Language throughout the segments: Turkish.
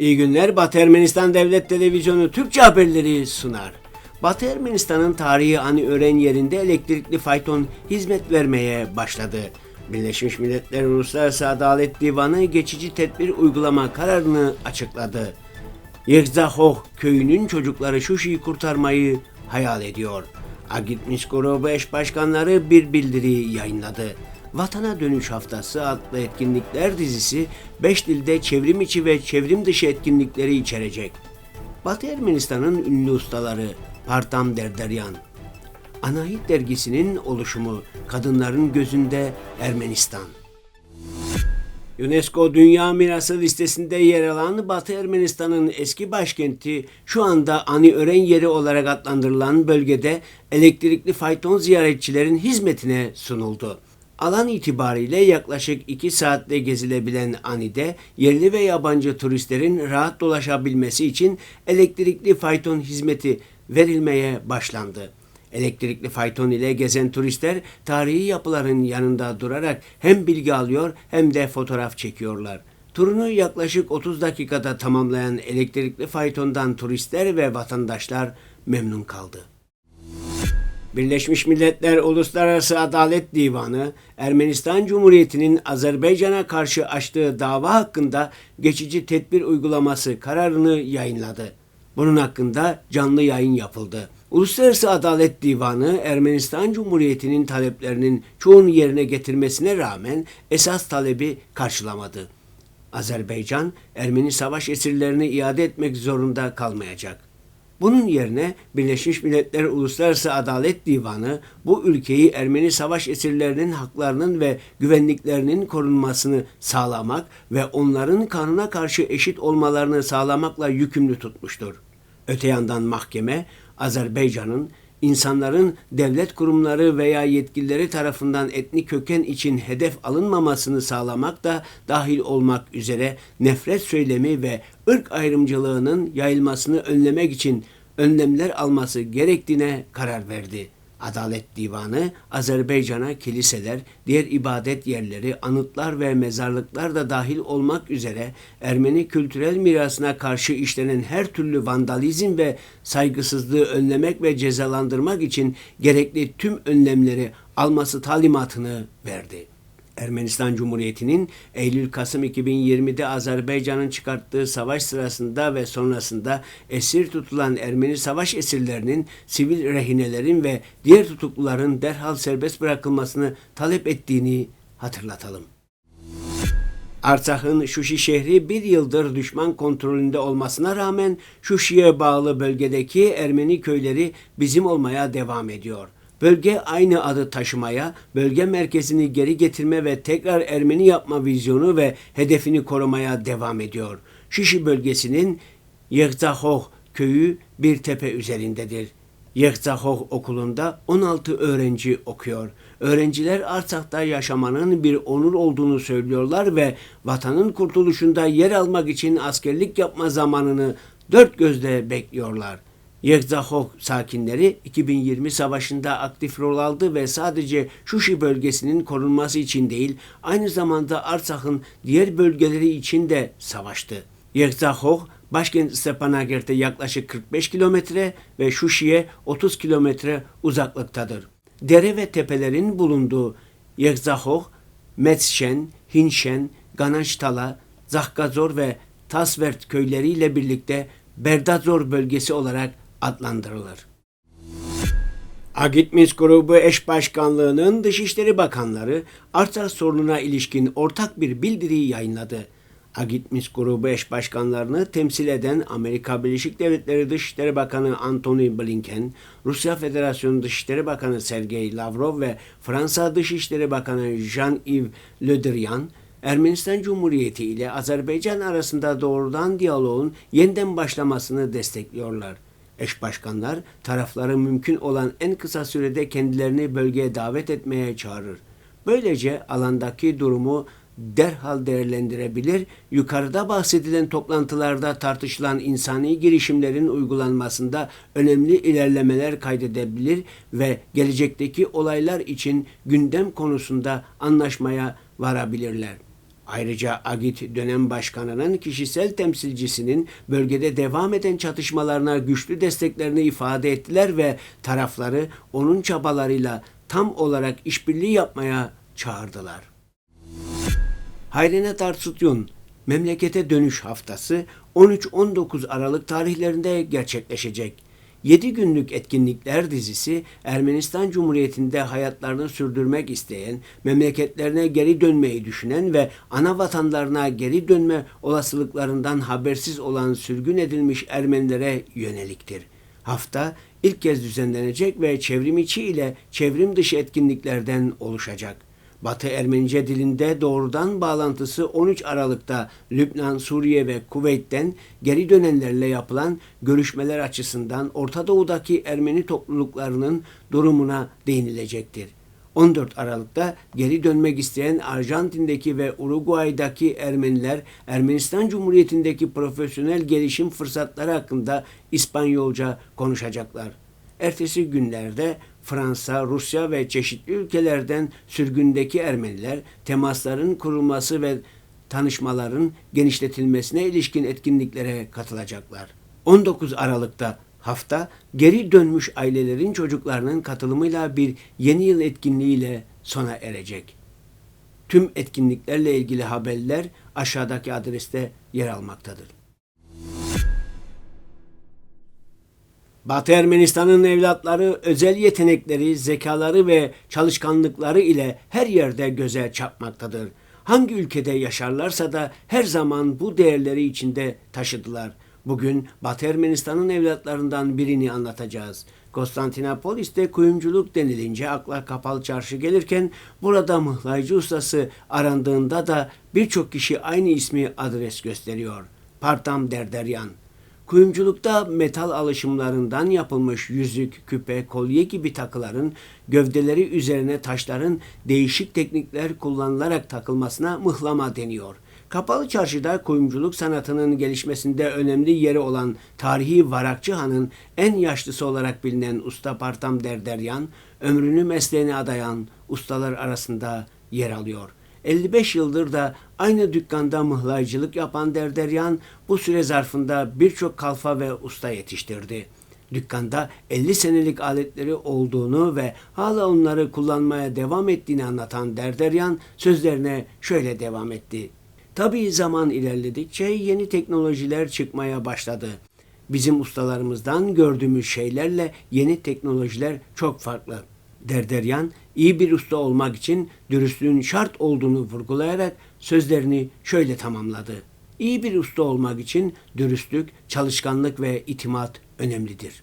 İyi günler Batı Ermenistan Devlet Televizyonu Türkçe haberleri sunar. Batı Ermenistan'ın tarihi ani öğren yerinde elektrikli fayton hizmet vermeye başladı. Birleşmiş Milletler Uluslararası Adalet Divanı geçici tedbir uygulama kararını açıkladı. Yekzahoh köyünün çocukları Şuşi'yi kurtarmayı hayal ediyor. Agit Miskoro eş başkanları bir bildiri yayınladı. Vatana Dönüş Haftası adlı etkinlikler dizisi 5 dilde çevrim içi ve çevrim dışı etkinlikleri içerecek. Batı Ermenistan'ın ünlü ustaları Partam Derderyan, Anahit dergisinin oluşumu Kadınların Gözünde Ermenistan. UNESCO Dünya Mirası listesinde yer alan Batı Ermenistan'ın eski başkenti şu anda ani ören yeri olarak adlandırılan bölgede elektrikli fayton ziyaretçilerin hizmetine sunuldu. Alan itibariyle yaklaşık 2 saatte gezilebilen Ani'de yerli ve yabancı turistlerin rahat dolaşabilmesi için elektrikli fayton hizmeti verilmeye başlandı. Elektrikli fayton ile gezen turistler tarihi yapıların yanında durarak hem bilgi alıyor hem de fotoğraf çekiyorlar. Turunu yaklaşık 30 dakikada tamamlayan elektrikli faytondan turistler ve vatandaşlar memnun kaldı. Birleşmiş Milletler Uluslararası Adalet Divanı, Ermenistan Cumhuriyeti'nin Azerbaycan'a karşı açtığı dava hakkında geçici tedbir uygulaması kararını yayınladı. Bunun hakkında canlı yayın yapıldı. Uluslararası Adalet Divanı Ermenistan Cumhuriyeti'nin taleplerinin çoğunu yerine getirmesine rağmen esas talebi karşılamadı. Azerbaycan, Ermeni savaş esirlerini iade etmek zorunda kalmayacak. Bunun yerine Birleşmiş Milletler Uluslararası Adalet Divanı bu ülkeyi Ermeni savaş esirlerinin haklarının ve güvenliklerinin korunmasını sağlamak ve onların kanuna karşı eşit olmalarını sağlamakla yükümlü tutmuştur. Öte yandan mahkeme Azerbaycan'ın insanların devlet kurumları veya yetkilileri tarafından etnik köken için hedef alınmamasını sağlamak da dahil olmak üzere nefret söylemi ve ırk ayrımcılığının yayılmasını önlemek için önlemler alması gerektiğine karar verdi. Adalet Divanı Azerbaycan'a kiliseler, diğer ibadet yerleri, anıtlar ve mezarlıklar da dahil olmak üzere Ermeni kültürel mirasına karşı işlenen her türlü vandalizm ve saygısızlığı önlemek ve cezalandırmak için gerekli tüm önlemleri alması talimatını verdi. Ermenistan Cumhuriyeti'nin Eylül-Kasım 2020'de Azerbaycan'ın çıkarttığı savaş sırasında ve sonrasında esir tutulan Ermeni savaş esirlerinin, sivil rehinelerin ve diğer tutukluların derhal serbest bırakılmasını talep ettiğini hatırlatalım. Artsak'ın Şuşi şehri bir yıldır düşman kontrolünde olmasına rağmen Şuşi'ye bağlı bölgedeki Ermeni köyleri bizim olmaya devam ediyor. Bölge aynı adı taşımaya, bölge merkezini geri getirme ve tekrar Ermeni yapma vizyonu ve hedefini korumaya devam ediyor. Şişi bölgesinin Yekzahoh köyü bir tepe üzerindedir. Yekzahoh okulunda 16 öğrenci okuyor. Öğrenciler Artsak'ta yaşamanın bir onur olduğunu söylüyorlar ve vatanın kurtuluşunda yer almak için askerlik yapma zamanını dört gözle bekliyorlar. Yekzahok sakinleri 2020 savaşında aktif rol aldı ve sadece Şuşi bölgesinin korunması için değil, aynı zamanda Arsak'ın diğer bölgeleri için de savaştı. Yekzahok, başkent Stepanakert'e yaklaşık 45 kilometre ve Şuşi'ye 30 kilometre uzaklıktadır. Dere ve tepelerin bulunduğu Yekzahok, Metsşen, Hinşen, Ganaştala, Zahgazor ve Tasvert köyleriyle birlikte Berdazor bölgesi olarak adlandırılır. Agitmis Grubu Eş Başkanlığı'nın Dışişleri Bakanları Artsakh sorununa ilişkin ortak bir bildiri yayınladı. Agitmis Grubu Eş Başkanlarını temsil eden Amerika Birleşik Devletleri Dışişleri Bakanı Antony Blinken, Rusya Federasyonu Dışişleri Bakanı Sergey Lavrov ve Fransa Dışişleri Bakanı Jean-Yves Le Drian, Ermenistan Cumhuriyeti ile Azerbaycan arasında doğrudan diyaloğun yeniden başlamasını destekliyorlar. Eş başkanlar tarafları mümkün olan en kısa sürede kendilerini bölgeye davet etmeye çağırır. Böylece alandaki durumu derhal değerlendirebilir, yukarıda bahsedilen toplantılarda tartışılan insani girişimlerin uygulanmasında önemli ilerlemeler kaydedebilir ve gelecekteki olaylar için gündem konusunda anlaşmaya varabilirler. Ayrıca Agit dönem başkanının kişisel temsilcisinin bölgede devam eden çatışmalarına güçlü desteklerini ifade ettiler ve tarafları onun çabalarıyla tam olarak işbirliği yapmaya çağırdılar. Hayrine Tarsutyon memlekete dönüş haftası 13-19 Aralık tarihlerinde gerçekleşecek. 7 günlük etkinlikler dizisi Ermenistan Cumhuriyeti'nde hayatlarını sürdürmek isteyen, memleketlerine geri dönmeyi düşünen ve ana vatanlarına geri dönme olasılıklarından habersiz olan sürgün edilmiş Ermenilere yöneliktir. Hafta ilk kez düzenlenecek ve çevrim içi ile çevrim dışı etkinliklerden oluşacak. Batı Ermenice dilinde doğrudan bağlantısı 13 Aralık'ta Lübnan, Suriye ve Kuveyt'ten geri dönenlerle yapılan görüşmeler açısından Orta Doğu'daki Ermeni topluluklarının durumuna değinilecektir. 14 Aralık'ta geri dönmek isteyen Arjantin'deki ve Uruguay'daki Ermeniler Ermenistan Cumhuriyeti'ndeki profesyonel gelişim fırsatları hakkında İspanyolca konuşacaklar. Ertesi günlerde Fransa, Rusya ve çeşitli ülkelerden sürgündeki Ermeniler temasların kurulması ve tanışmaların genişletilmesine ilişkin etkinliklere katılacaklar. 19 Aralık'ta hafta geri dönmüş ailelerin çocuklarının katılımıyla bir yeni yıl etkinliğiyle sona erecek. Tüm etkinliklerle ilgili haberler aşağıdaki adreste yer almaktadır. Batı Ermenistan'ın evlatları özel yetenekleri, zekaları ve çalışkanlıkları ile her yerde göze çarpmaktadır. Hangi ülkede yaşarlarsa da her zaman bu değerleri içinde taşıdılar. Bugün Batı Ermenistan'ın evlatlarından birini anlatacağız. Konstantinopolis'te kuyumculuk denilince akla kapalı çarşı gelirken burada mıhlaycı ustası arandığında da birçok kişi aynı ismi adres gösteriyor. Partam Derderyan. Kuyumculukta metal alışımlarından yapılmış yüzük, küpe, kolye gibi takıların gövdeleri üzerine taşların değişik teknikler kullanılarak takılmasına mıhlama deniyor. Kapalı çarşıda kuyumculuk sanatının gelişmesinde önemli yeri olan tarihi Varakçı Han'ın en yaşlısı olarak bilinen Usta Partam Derderyan, ömrünü mesleğine adayan ustalar arasında yer alıyor. 55 yıldır da aynı dükkanda mıhlaycılık yapan Derderyan bu süre zarfında birçok kalfa ve usta yetiştirdi. Dükkanda 50 senelik aletleri olduğunu ve hala onları kullanmaya devam ettiğini anlatan Derderyan sözlerine şöyle devam etti. Tabii zaman ilerledikçe yeni teknolojiler çıkmaya başladı. Bizim ustalarımızdan gördüğümüz şeylerle yeni teknolojiler çok farklı. Derderyan iyi bir usta olmak için dürüstlüğün şart olduğunu vurgulayarak sözlerini şöyle tamamladı. İyi bir usta olmak için dürüstlük, çalışkanlık ve itimat önemlidir.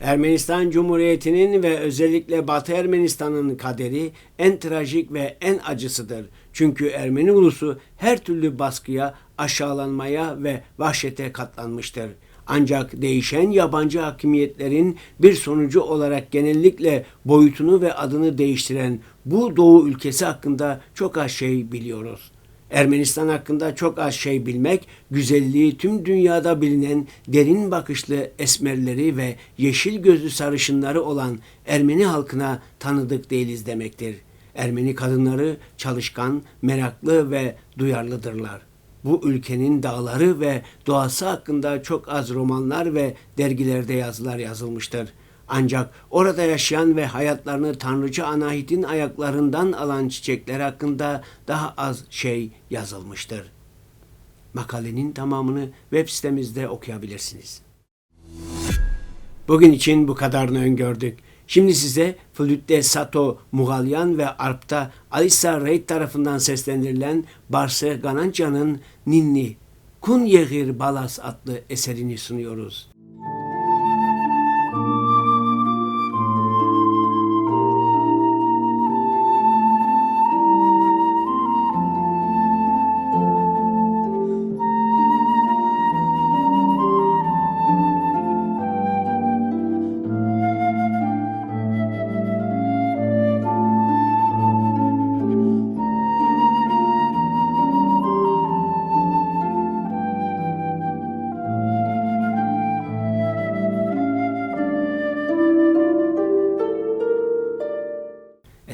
Ermenistan Cumhuriyeti'nin ve özellikle Batı Ermenistan'ın kaderi en trajik ve en acısıdır. Çünkü Ermeni ulusu her türlü baskıya, aşağılanmaya ve vahşete katlanmıştır. Ancak değişen yabancı hakimiyetlerin bir sonucu olarak genellikle boyutunu ve adını değiştiren bu Doğu ülkesi hakkında çok az şey biliyoruz. Ermenistan hakkında çok az şey bilmek, güzelliği tüm dünyada bilinen derin bakışlı esmerleri ve yeşil gözlü sarışınları olan Ermeni halkına tanıdık değiliz demektir. Ermeni kadınları çalışkan, meraklı ve duyarlıdırlar bu ülkenin dağları ve doğası hakkında çok az romanlar ve dergilerde yazılar yazılmıştır. Ancak orada yaşayan ve hayatlarını Tanrıcı Anahit'in ayaklarından alan çiçekler hakkında daha az şey yazılmıştır. Makalenin tamamını web sitemizde okuyabilirsiniz. Bugün için bu kadarını öngördük. Şimdi size flütte Sato Mugalyan ve arpta Alisa Reid tarafından seslendirilen Barse Gananca'nın Ninni Kun Yehir Balas adlı eserini sunuyoruz.